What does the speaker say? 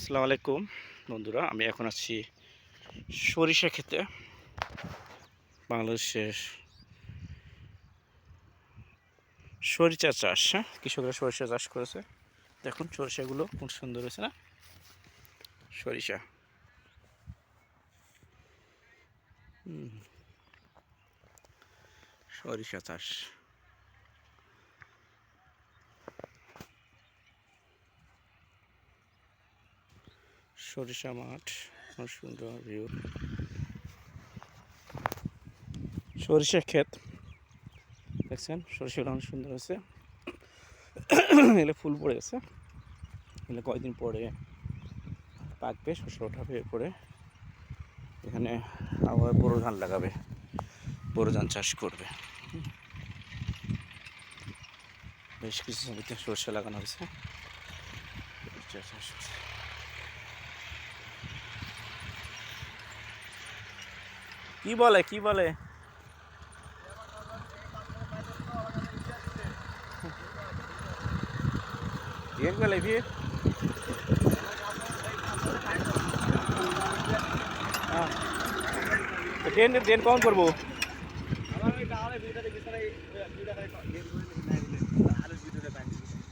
আসসালামু আলাইকুম। বন্ধুরা, আমি এখন আছি সরিষা খেতে বাংলাদেশের সরিষা চাষ হ্যাঁ? কৃষকরা সরিষা চাষ করেছে। দেখুন সরিষাগুলো খুব সুন্দর হয়েছে, না? সরিষা। সরিষা চাষ। সরিষা মাঠ সুন্দর ভিউ সরিষা ক্ষেত, দেখছেন? সরিষাগুলো অনেক সুন্দর আছে এগুলো ফুল পড়ে গেছে। এগুলো কয়েকদিন পরে পাকবে শস্য ওঠাবে এরপরে। এখানে আবার বোরো ধান লাগাবে। বোরো ধান চাষ করবে। বেশ কিছু জমিতে সরষে লাগানো হয়েছে। সরিষা চাষ কি বলে কি বলে bien বলে bien ট্রেন ট্রেন কখন করবো